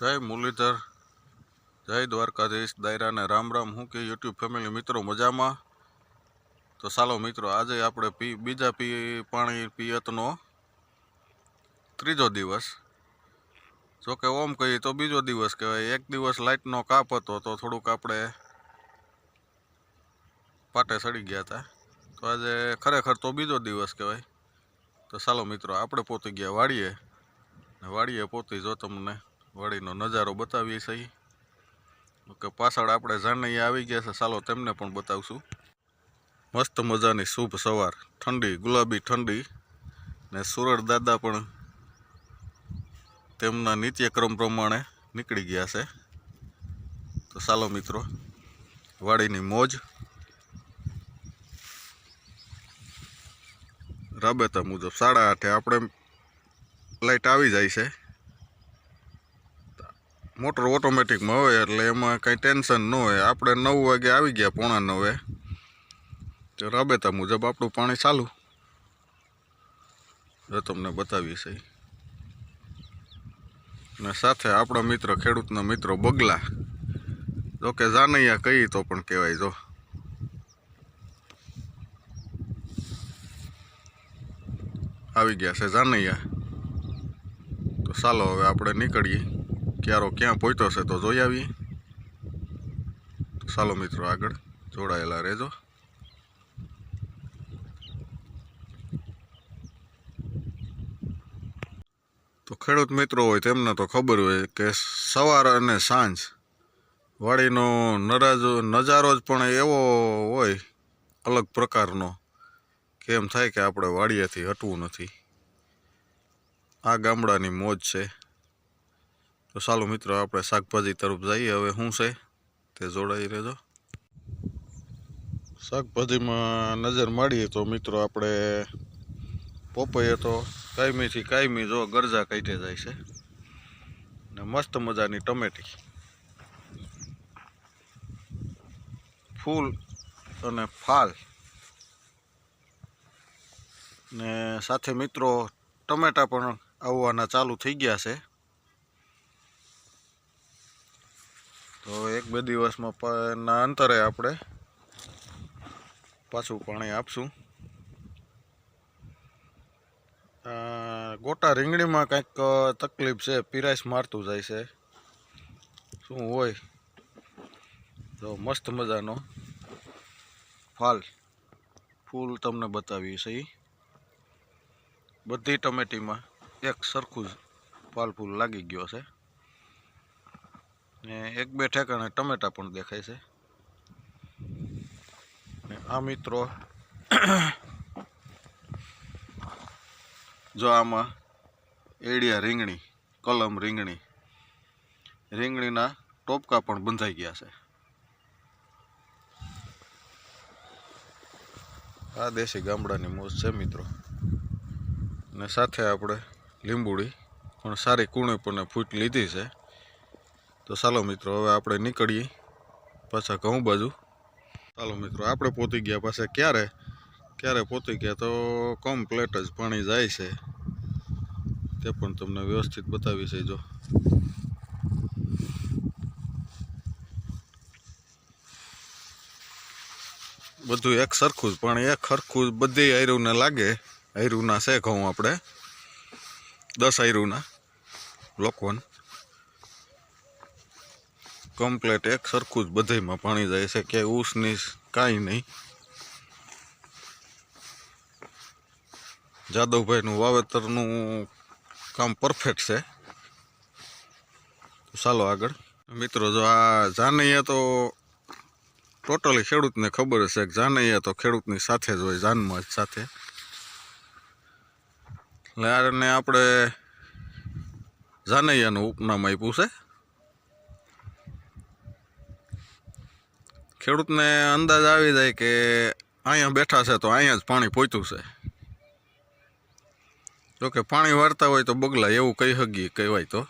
જય મુરલીધર, જય દ્વારકાધીશ દાયરાને રામ રામ. હું કે યુટ્યુબ ફેમિલી મિત્રો મજામાં? તો ચાલો મિત્રો, આજે આપણે પી, બીજા પી, પાણી પિયતનો ત્રીજો દિવસ. જો કે ઓમ કહીએ તો બીજો દિવસ કહેવાય. એક દિવસ લાઇટનો કાપ હતો તો થોડુંક આપણે પાટે સડી ગયા હતા. તો આજે ખરેખર તો બીજો દિવસ કહેવાય. તો ચાલો મિત્રો, આપણે પોતી ગયા વાડીએ. ને વાડીએ પોતી જો તમને વાડીનો નજારો બતાવીએ સહી. કે પાછળ આપણે જાનૈયા આવી ગયા છે. ચાલો તેમને પણ બતાવશું. મસ્ત મજાની શુભ સવાર. ઠંડી, ગુલાબી ઠંડી. ને સુરળ દાદા પણ તેમના નિત્યક્રમ પ્રમાણે નીકળી ગયા છે. તો ચાલો મિત્રો, વાડીની મોજ. રાબેતા મુજબ સાડા આઠે આપણે લાઈટ આવી જાય છે. મોટર ઓટોમેટિકમાં હોય એટલે એમાં કાંઈ ટેન્શન ન હોય. આપણે નવ વાગે આવી ગયા પોણા નવે. તો રાબેતા મુજબ આપણું પાણી ચાલુ. જો તમને બતાવીએ છે. ને સાથે આપણા મિત્ર, ખેડૂતના મિત્રો બગલા. જો કે જાનૈયા કહી તો પણ કહેવાય, જો. આવી ગયા છે જાનૈયા. તો ચાલો હવે આપણે નીકળીએ. ક્યારો ક્યાં પહોંચ્યો છે તો જોઈ આવીએ તો ચાલો મિત્રો આગળ જોડાયેલા રહેજો. તો ખેડૂત મિત્રો હોય તેમને તો ખબર હોય કે સવાર અને સાંજ વાડીનો નરાજો નજારો જ પણ એવો હોય, અલગ પ્રકારનો, કે એમ થાય કે આપણે વાડિયાથી હટવું નથી. આ ગામડાની મોજ છે. તો ચાલો મિત્રો, આપણે શાકભાજી તરફ જઈએ. હવે શું છે? તે જોડાઈ રહેજો. શાકભાજીમાં નજર માડીએ તો મિત્રો, આપણે પોપૈયે તો કાયમીથી કાયમી જો ગરજા કાઢે જાય છે. ને મસ્ત મજાની ટમેટી. ફૂલ અને ફાલ. ને સાથે મિત્રો, ટમેટા પણ આવવાના ચાલુ થઈ ગયા છે. તો એક બે દિવસમાં ના અંતરે આપણે પાછું પાણી આપશું. ગોટા રીંગણીમાં કંઈક તકલીફ છે, પીરાશ મારતું જાય છે. શું હોય? તો મસ્ત મજાનો ફાલ ફૂલ તમને બતાવી છે. બધી ટમેટીમાં એક સરખું જ ફાલ ફૂલ લાગી ગયો છે. ને એક બે ઠેકાણે ટમેટા પણ દેખાય છે. ને આ મિત્રો જો આમાં એડિયા રીંગણી, કલમ રીંગણી, રીંગણીના ટોપકા પણ બંધાઈ ગયા છે. આ દેશી ગામડાની મોજ છે મિત્રો. ને સાથે આપણે લીંબુડી પણ સારી કૂણી પણ ફૂટ લીધી છે. તો ચાલો મિત્રો, હવે આપણે નીકળીએ પાછા ઘઉં બાજુ. ચાલો મિત્રો, આપણે પહોંચી ગયા પાસે ક્યારે? ક્યારે પહોંચી ગયા? તો કમ્પ્લેટ જ પાણી જાય છે. તે પણ તમને વ્યવસ્થિત બતાવી છે જો. બધું એક સરખું જ, પાણી એક સરખું જ બધી આયરુને લાગે. આયરુના છે ઘઉં આપણે. દસ આયરુના. લોકવન. કમ્પ્લેટ એક સરખું જ બધાયમાં પાણી જાય છે, કે ઊસની કાંઈ નહીં. જાદવભાઈનું વાવેતરનું કામ પરફેક્ટ છે. ચાલો આગળ. મિત્રો, જો આ જાનૈયા તો ટોટલી ખેડૂતને ખબર હશે કે જાનૈયા તો ખેડૂતની સાથે જ હોય, જાનમાં જ સાથે. એટલે આને આપણે જાનૈયાનું ઉપનામ આપ્યું છે. ખેડૂતને અંદાજ આવી જાય કે અહીંયા બેઠા છે તો અહીંયા જ પાણી પહોંચ્યું છે. જો કે પાણી વાળતા હોય તો બગલા એવું કહી હગી કહેવાય તો.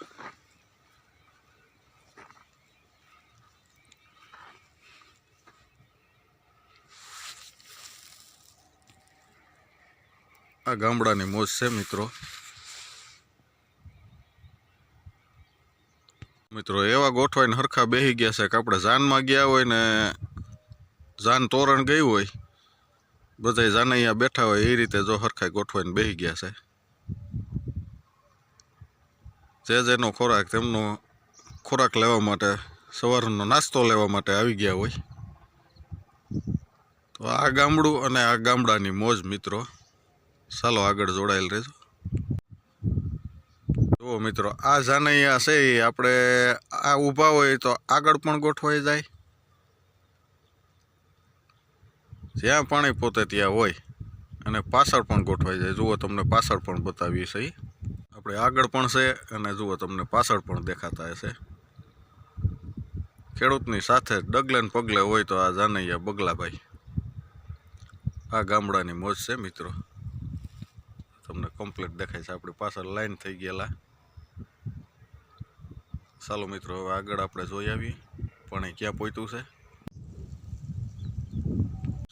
આ ગામડાની મોજ છે મિત્રો. મિત્રો, એવા ગોઠવાઈને હરખા બેહી ગયા છે કે આપણે જાનમાં ગયા હોય ને જાન તોરણ ગઈ હોય, બધાય જાન અહીંયા બેઠા હોય, એ રીતે જો હરખાઈ ગોઠવાઈને બેહી ગયા છે. જે જેનો ખોરાક, તેમનો ખોરાક લેવા માટે, સવારનો નાસ્તો લેવા માટે આવી ગયા હોય. તો આ ગામડું અને આ ગામડાની મોજ, મિત્રો. ચાલો આગળ જોડાયેલ રહેજો. જુઓ મિત્રો, આ જાનૈયા છે આપણે આ ઊભા હોય તો આગળ પણ ગોઠવાઈ જાય. જ્યાં પાણી પોતે ત્યાં હોય અને પાછળ પણ ગોઠવાઈ જાય. જુઓ તમને પાછળ પણ બતાવીએ છે આપણે આગળ પણ છે અને જુઓ તમને પાછળ પણ દેખાતા હશે. ખેડૂતની સાથે ડગલે ને પગલે હોય તો આ જાનૈયા બગલાભાઈ. આ ગામડાની મોજ છે મિત્રો. તમને કમ્પ્લીટ દેખાય છે. આપણી પાછળ લાઈન થઈ ગયેલા. ચાલો મિત્રો, હવે આગળ આપણે જોઈ આવીએ પાણી ક્યાં પહોંચ્યું છે?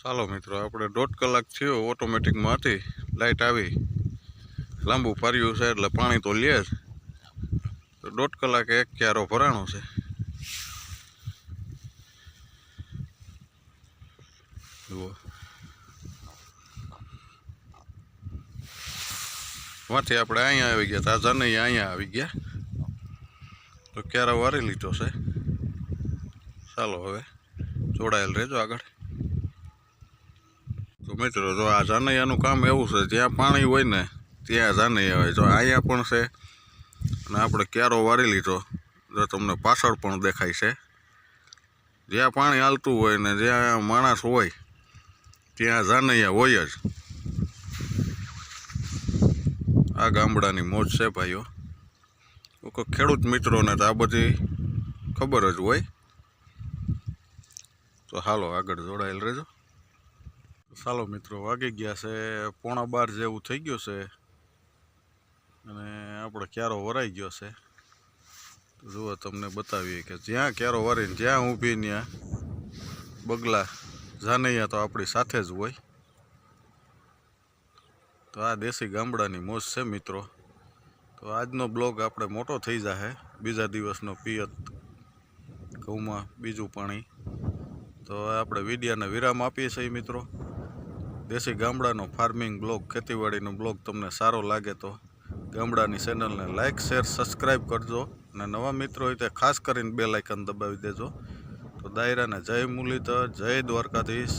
ચાલો મિત્રો, આપણે દોઢ કલાક થયો, ઓટોમેટિકમાં હતી લાઇટ આવી, લાંબુ પાર્યું છે, એટલે પાણી તો લે જ. તો દોઢ કલાકે એક ક્યારો ભરાણો છે. જુઓ. માંથી આપણે અહીંયા આવી ગયા, તાજા નહીં, અહીંયા આવી ગયા. તો ક્યારે વારી લીધો છે? ચાલો હવે જોડાયેલ રહેજો આગળ. તો મિત્રો, જો આ જાનૈયાનું કામ એવું છે, જ્યાં પાણી હોય ને, ત્યાં જાનૈયા હોય. જો અહીંયા પણ છે, અને આપણે ક્યારો વારી લીધો. જો તમને પાછળ પણ દેખાય છે. જ્યાં પાણી હાલતું હોય ને, જ્યાં માણસ હોય, ત્યાં જાનૈયા હોય જ. આ ગામડાની મોજ છે, ભાઈઓ. કોઈ ખેડૂત મિત્રોને તો આ બધી ખબર જ હોય. તો હાલો, આગળ જોડાયેલ રહેજો. ચાલો મિત્રો, વાગી ગયા છે પોણા બાર જેવું થઈ ગયું છે. અને આપણે ક્યારો વરાઈ ગયો છે. જુઓ તમને બતાવીએ કે જ્યાં ક્યારો વરીને જ્યાં ઊભી ત્યાં બગલા જાનૈયા તો આપણી સાથે જ હોય. તો આ દેશી ગામડાની મોજ છે મિત્રો. તો આજનો બ્લોગ આપણે મોટો થઈ જશે બીજા દિવસનો પિયત ઘઉંમાં બીજું પાણી. તો આપણે વિડીયાને વિરામ આપીએ છીએ મિત્રો. દેશી ગામડાનો ફાર્મિંગ બ્લોગ, ખેતીવાડીનો બ્લોગ તમને સારો લાગે તો ગામડાની ચેનલને લાઇક શેર સબસ્ક્રાઈબ કરજો. અને નવા મિત્રો હોય તે ખાસ કરીને બે લાઇકન દબાવી દેજો. તો દાયરાને જય મુરલીધર, જય દ્વારકાધીશ.